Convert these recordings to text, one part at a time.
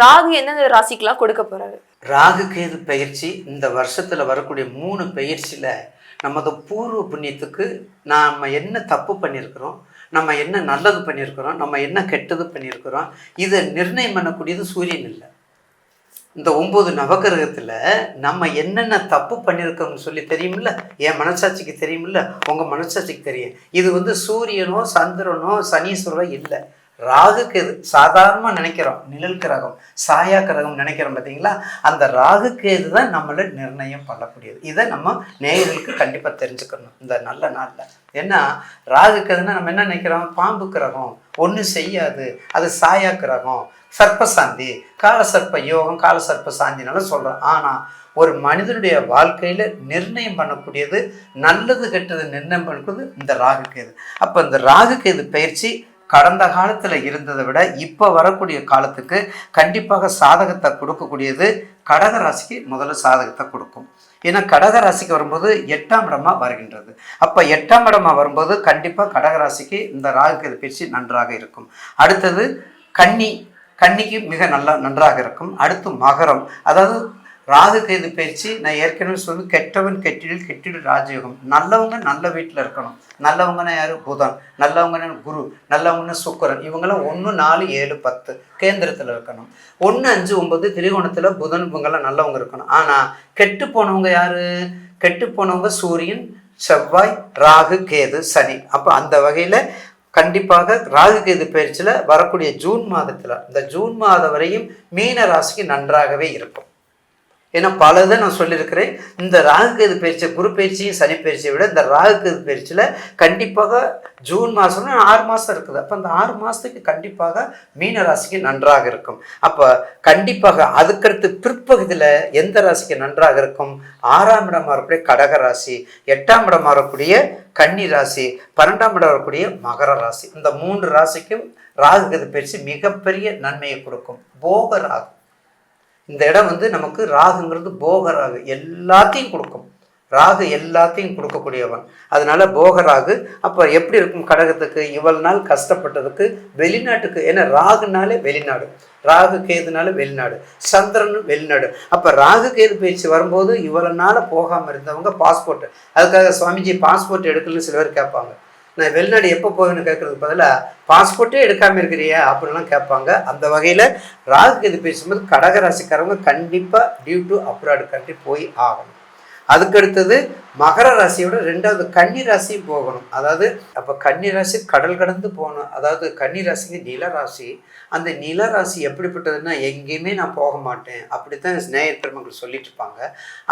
ராகு எந்தெந்த ராசிக்கெல்லாம் கொடுக்க போறாரு? ராகு கேது பயிற்சி இந்த வருஷத்துல வரக்கூடிய மூணு பயிற்சியில நமது பூர்வ புண்ணியத்துக்கு நாம் என்ன தப்பு பண்ணியிருக்கிறோம் நம்ம என்ன நல்லது பண்ணியிருக்கிறோம் நம்ம என்ன கெட்டது பண்ணியிருக்கிறோம் இதை நிர்ணயம் பண்ணக்கூடியது சூரியன் இல்லை. இந்த ஒம்பது நவகிரகத்தில் நம்ம என்னென்ன தப்பு பண்ணியிருக்கோம்னு சொல்லி தெரியுமில்ல? என் மனசாட்சிக்கு தெரியுமில்ல? உங்கள் மனசாட்சிக்கு தெரியும். இது வந்து சூரியனோ சந்திரனோ சனீஸ்வரோ இல்லை. ராகு கேது சாதாரணமாக நினைக்கிறோம். நிழல் கிரகம் சாயா கிரகம் நினைக்கிறோம் பார்த்தீங்களா அந்த ராகு கேது தான் நம்மளை நிர்ணயம் பண்ணக்கூடியது? இதை நம்ம நேயர்களுக்கு கண்டிப்பாக தெரிஞ்சுக்கணும் இந்த நல்ல நாளில். ஏன்னா ராகு கேதுன்னா நம்ம என்ன நினைக்கிறோம்? பாம்பு கிரகம் ஒன்றும் செய்யாது. அது சாயா கிரகம் சர்ப்பசாந்தி கால சர்ப்ப யோகம் கால சர்ப்ப சாந்தினால சொல்கிறோம் ஆனால் ஒரு மனிதனுடைய வாழ்க்கையில் நிர்ணயம் பண்ணக்கூடியது நல்லது கெட்டது நிர்ணயம் பண்ணக்கூடியது இந்த ராகு கேது அப்போ இந்த ராகு கேது பயிற்சி? கடந்த காலத்தில் இருந்ததை விட இப்போ வரக்கூடிய காலத்துக்கு கண்டிப்பாக சாதகத்தை கொடுக்கக்கூடியது கடக ராசிக்கு முதல்ல சாதகத்தை கொடுக்கும். ஏன்னா கடக ராசிக்கு வரும்போது எட்டாம் இடமா வருகின்றது. அப்போ எட்டாம் இடமா வரும்போது கண்டிப்பாக கடக ராசிக்கு இந்த ராகு பயிற்சி நன்றாக இருக்கும். அடுத்தது கன்னி கன்னிக்கு மிக நல்லா நன்றாக இருக்கும். அடுத்து மகரம். அதாவது ராகு கேது பயிற்சி நான் ஏற்கனவே சொல்லி கெட்டவன் கெட்டிடில் கெட்டிடு ராஜயோகம். நல்லவங்க நல்ல வீட்டில் இருக்கணும். நல்லவங்கன்னா யார்? புதன். நல்லவங்கன்னா குரு. நல்லவங்கன்னா சுக்கரன். இவங்கெல்லாம் ஒன்று நாலு ஏழு பத்து கேந்திரத்தில் இருக்கணும். ஒன்று அஞ்சு ஒம்பது திரிகோணத்தில் புதன் இவங்கெல்லாம் நல்லவங்க இருக்கணும். ஆனால் கெட்டு போனவங்க யார்? கெட்டு போனவங்க சூரியன் செவ்வாய் ராகு கேது சனி. அப்போ அந்த வகையில் கண்டிப்பாக ராகு கேது பயிற்சியில் வரக்கூடிய ஜூன் மாதத்தில் இந்த ஜூன் மாதம் வரையும் மீன ராசிக்கு நன்றாகவே இருக்கும். ஏன்னா பல இதை நான் சொல்லியிருக்கிறேன். இந்த ராகு கேது பயிற்சி குரு பயிற்சியும் சனி பயிற்சியை விட இந்த ராகு பயிற்சியில் கண்டிப்பாக ஜூன் மாதம்னு ஆறு மாதம் இருக்குது. அப்போ அந்த ஆறு மாதத்துக்கு கண்டிப்பாக மீன ராசிக்கு நன்றாக இருக்கும். அப்போ கண்டிப்பாக அதுக்கடுத்து பிற்பகுதியில் எந்த ராசிக்கு நன்றாக இருக்கும்? ஆறாம் இடமாக இருக்கக்கூடிய கடக ராசி எட்டாம் இடமாக இருக்கக்கூடிய கன்னி ராசி பன்னெண்டாம் இடம் வரக்கூடிய மகர ராசி. இந்த மூன்று ராசிக்கும் ராகு பயிற்சி மிகப்பெரிய நன்மையை கொடுக்கும். போக ராகு. இந்த இடம் வந்து நமக்கு ராகுங்கிறது போக ராகு எல்லாத்தையும் கொடுக்கும். ராகு எல்லாத்தையும் கொடுக்கக்கூடியவன். அதனால போக ராகு அப்போ எப்படி இருக்கும் கடகத்துக்கு? இவ்வளவு நாள் கஷ்டப்பட்டதுக்கு வெளிநாட்டுக்கு ஏன்னா ராகுனாலே வெளிநாடு. ராகு கேதுனால வெளிநாடு. சந்திரன் வெளிநாடு. அப்போ ராகு கேது பேச்சு வரும்போது இவ்வளவு நாள் போகாமல் இருந்தவங்க பாஸ்போர்ட் அதுக்காக சுவாமிஜி பாஸ்போர்ட் எடுக்கலன்னு சில பேர் கேட்பாங்க. நான் வெளிநாடு எப்போ போவேன்னு கேட்கறதுக்கு பதிலாக பாஸ்போர்ட்டே எடுக்காமல் இருக்கிறியா அப்படின்லாம் கேட்பாங்க. அந்த வகையில் ராகு கேது பேசும்போது கடகராசிக்காரவங்க கண்டிப்பாக டியூ டு அப்ராடு கண்ட்ரி போய் ஆகணும். அதுக்கடுத்தது மகர ராசியோட ரெண்டாவது கன்னி ராசியும் போகணும். அதாவது அப்போ கன்னி ராசி கடல் கடந்து போகணும் அதாவது கன்னி ராசிக்கு நில ராசி. அந்த நில ராசி எப்படிப்பட்டதுன்னா எங்கேயுமே நான் போக மாட்டேன். அப்படித்தான் நேயர் பெருமக்கள் சொல்லிட்டு இருப்பாங்க.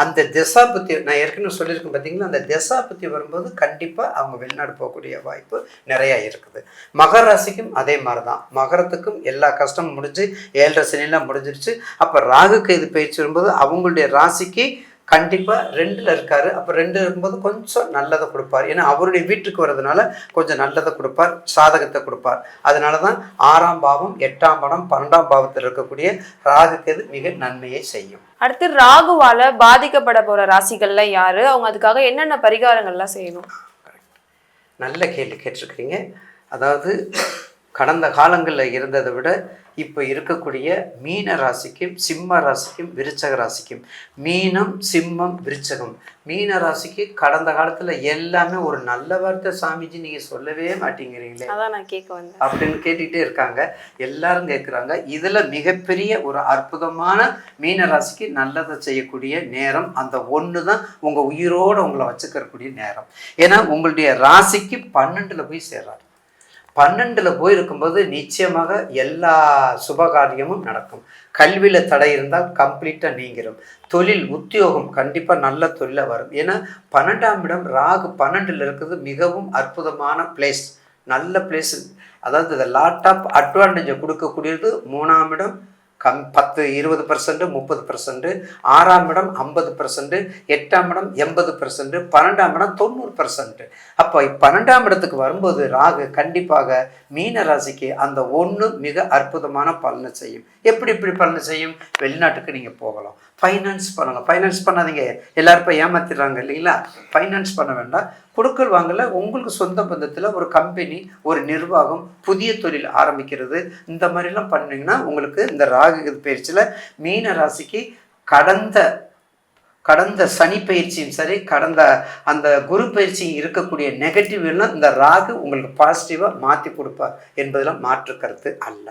அந்த திசா பற்றி நான் ஏற்கனவே சொல்லியிருக்கேன் பார்த்தீங்கன்னா அந்த திசா பற்றி வரும்போது கண்டிப்பாக அவங்க வெளிநாடு போகக்கூடிய வாய்ப்பு நிறையா இருக்குது. மகர ராசிக்கும் அதே மாதிரி தான் மகரத்துக்கும் எல்லா கஷ்டமும் முடிஞ்சு ஏழரை சனிலாம் முடிஞ்சிருச்சு. அப்போ ராகு இது பயிற்சி வரும்போது அவங்களுடைய ராசிக்கு கண்டிப்பாக ரெண்டில் இருக்காரு. அப்போ ரெண்டு இருக்கும்போது கொஞ்சம் நல்லதை கொடுப்பார். ஏன்னா அவருடைய வீட்டுக்கு வர்றதுனால கொஞ்சம் நல்லதை கொடுப்பார் சாதகத்தை கொடுப்பார். அதனால தான் ஆறாம் பாவம் எட்டாம் படம் பன்னெண்டாம் பாவத்தில் இருக்கக்கூடிய ராகு கேது மிக நன்மையை செய்யும். அடுத்து ராகுவால பாதிக்கப்பட போற ராசிகள்ல யாரு? அவங்க அதுக்காக என்னென்ன பரிகாரங்கள்லாம் செய்யணும்? நல்ல கேள்வி கேட்டிருக்கிறீங்க. அதாவது கடந்த காலங்களில் இருந்ததை விட இப்போ இருக்கக்கூடிய மீன ராசிக்கும் சிம்ம ராசிக்கும் விருச்சக ராசிக்கும் மீனம் சிம்மம் விருச்சகம். மீன ராசிக்கு கடந்த காலத்தில் எல்லாமே ஒரு நல்ல வார்த்தை சாமிஜி நீங்கள் சொல்லவே மாட்டேங்கிறீங்களே அப்படின்னு கேட்டுக்கிட்டே இருக்காங்க. எல்லாரும் கேட்குறாங்க இதில் மிகப்பெரிய ஒரு அற்புதமான மீன ராசிக்கு நல்லதை செய்யக்கூடிய நேரம் அந்த ஒன்று தான் உங்கள் உயிரோடு உங்களை வச்சுக்கிறக்கூடிய நேரம். ஏன்னா உங்களுடைய ராசிக்கு பன்னெண்டில் போய் சேர்றாரு. பன்னெண்டில் போயிருக்கும்போது நிச்சயமாக எல்லா சுபகாரியமும் நடக்கும். கல்வியில் தடை இருந்தால் கம்ப்ளீட்டாக நீங்கிடும் தொழில் உத்தியோகம் கண்டிப்பாக நல்ல தொழிலாக வரும். ஏன்னா பன்னெண்டாம் இடம் ராகு பன்னெண்டில் இருக்கிறது மிகவும் அற்புதமான பிளேஸ் நல்ல பிளேஸ் அதாவது இந்த லாட் ஆஃப் அட்வான்டேஜை கொடுக்கக்கூடியது மூணாம் இடம் கம் பத்து இருபது பர்சன்ட் முப்பது பர்சன்ட் ஆறாம் இடம் ஐம்பது பர்சன்ட் எட்டாம் இடம் எண்பது பர்சன்ட் பன்னெண்டாம் இடம் தொண்ணூறு பர்சன்ட் அப்போ பன்னெண்டாம் இடத்துக்கு வரும்போது ராகு கண்டிப்பாக மீன ராசிக்கு அந்த ஒன்று மிக அற்புதமான பலனை செய்யும். எப்படி இப்படி பலனை செய்யும்? வெளிநாட்டுக்கு நீங்கள் போகலாம். ஃபைனான்ஸ் பண்ணலாம் ஃபைனான்ஸ் பண்ணாதீங்க. எல்லாரும் இப்போ ஏமாத்திடுறாங்க இல்லைங்களா? ஃபைனான்ஸ் பண்ண வேண்டாம். கொடுக்கல் வாங்கல உங்களுக்கு சொந்த பந்தத்தில் ஒரு கம்பெனி ஒரு நிர்வாகம் புதிய தொழில் ஆரம்பிக்கிறது. இந்த மாதிரிலாம் பண்ணிங்கன்னா உங்களுக்கு இந்த ராகு ராகு பயிற்சியில் மீன ராசிக்கு கடந்த கடந்த சனி பயிற்சியும் சரி கடந்த அந்த குரு பயிற்சியும் இருக்கக்கூடிய நெகட்டிவ் எல்லாம் இந்த ராகு உங்களுக்கு பாசிட்டிவாக மாற்றி கொடுப்பார் என்பதெல்லாம் மாற்று கருத்து அல்ல.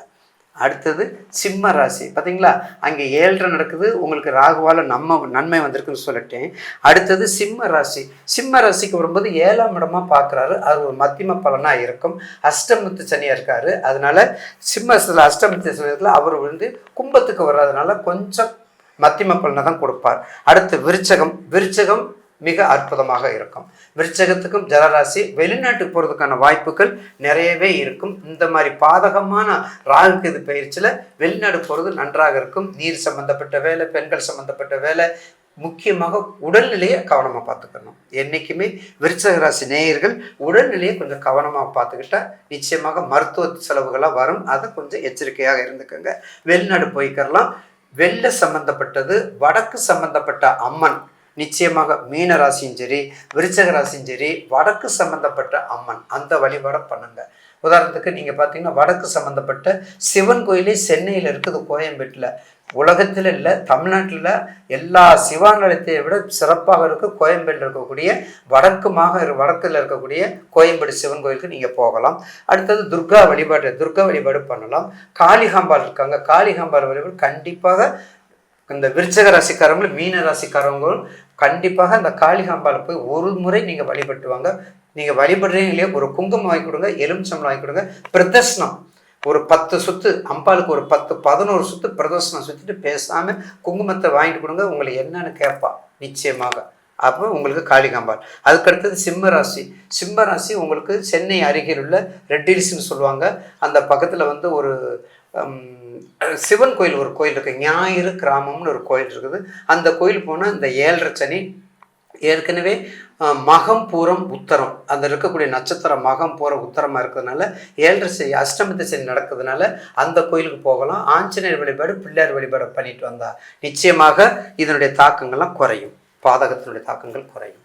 அடுத்தது சிம்ம ராசி. பார்த்தீங்களா அங்கே ஏழரை நடக்குது. உங்களுக்கு ராகுவால் நம்ம நன்மை வந்திருக்குன்னு சொல்லிட்டேன். அடுத்தது சிம்ம ராசி. சிம்ம ராசிக்கு வரும்போது ஏழாம் இடமா பார்க்குறாரு அது ஒரு மத்தியம பலனாக இருக்கும். அஷ்டமத்து சனியாக இருக்காரு. அதனால சிம்மத்தில் அஷ்டமத்து சனியத்தில் அவர் வந்து கும்பத்துக்கு வர்றதுனால கொஞ்சம் மத்தியம பலனை தான் கொடுப்பார். அடுத்து விருச்சகம். விருச்சகம் மிக அற்புதமாக இருக்கும். விருச்சகத்துக்கும் ஜலராசி வெளிநாட்டுக்கு போகிறதுக்கான வாய்ப்புகள் நிறையவே இருக்கும். இந்த மாதிரி பாதகமான ராகுக்கு இது பயிற்சியில் வெளிநாடு போகிறது நன்றாக இருக்கும். நீர் சம்பந்தப்பட்ட வேலை பெண்கள் சம்பந்தப்பட்ட வேலை முக்கியமாக உடல்நிலையை கவனமாக பார்த்துக்கணும். என்றைக்குமே விருச்சக ராசி நேயர்கள் உடல்நிலையை கொஞ்சம் கவனமாக பார்த்துக்கிட்டா நிச்சயமாக மருத்துவ செலவுகளாக வரும். அதை கொஞ்சம் எச்சரிக்கையாக இருந்துக்கோங்க. வெளிநாடு போய்க்கரலாம். வெள்ள சம்பந்தப்பட்டது வடக்கு சம்பந்தப்பட்ட அம்மன் நிச்சயமாக மீன ராசியும் சரி விருச்சக ராசியும் சரி வடக்கு சம்பந்தப்பட்ட அம்மன் அந்த வழிபாடை பண்ணுங்க. உதாரணத்துக்கு நீங்கள் பார்த்தீங்கன்னா வடக்கு சம்மந்தப்பட்ட சிவன் கோயிலே சென்னையில் இருக்குது கோயம்பேட்டில். உலகத்தில் இல்லை தமிழ்நாட்டில் எல்லா சிவாலயத்தை விட சிறப்பாக இருக்க. கோயம்பேட்டில் இருக்கக்கூடிய வடக்குமாக வடக்கில் இருக்கக்கூடிய கோயம்பேடு சிவன் கோயிலுக்கு நீங்கள் போகலாம். அடுத்தது துர்கா வழிபாடு துர்கா வழிபாடு பண்ணலாம். காளிகாம்பால் இருக்காங்க. காளிகாம்பாள் வழிபாடு கண்டிப்பாக இந்த விருச்சக ராசிக்காரங்களும் மீன ராசிக்காரங்களும் கண்டிப்பாக அந்த காளிகாம்பால போய் ஒரு முறை நீங்கள் வழிபட்டுவாங்க நீங்கள் வழிபடுறீங்க இல்லையா ஒரு குங்குமம் வாங்கி கொடுங்க எலுமிச்சம்பளம் வாங்கி கொடுங்க. பிரதர்ஷனம். ஒரு பத்து சுத்து அம்பாளுக்கு ஒரு பத்து பதினோரு சுத்து பிரதர்ஷனம் சுற்றிட்டு பேசாமல் குங்குமத்தை வாங்கிட்டு கொடுங்க உங்களை என்னன்னு கேட்பா நிச்சயமாக. அப்போ உங்களுக்கு காளிகாம்பாள். அதுக்கடுத்தது சிம்ம ராசி. சிம்ம ராசி உங்களுக்கு சென்னை அருகில் உள்ள ரெட்டில்ஸ்னு சொல்லுவாங்க. அந்த பக்கத்தில் வந்து ஒரு சிவன் கோயில் ஒரு கோயில் இருக்குது ஞாயிறு கிராமம்னு ஒரு கோயில் இருக்குது. அந்த கோயில் போனால் இந்த ஏழரை சனி ஏற்கனவே மகம் பூரம் உத்தரம். அந்த இருக்கக்கூடிய நட்சத்திரம் மகம் பூரம் உத்தரமாக இருக்கிறதுனால ஏழரை சனி அஷ்டமத்து சனி நடக்கிறதுனால அந்த கோயிலுக்கு போகலாம். ஆஞ்சநேயர் வழிபாடு பிள்ளையார் வழிபாடு பண்ணிட்டு வந்தால் நிச்சயமாக இதனுடைய தாக்கங்கள்லாம் குறையும். பாதகத்தினுடைய தாக்கங்கள் குறையும்.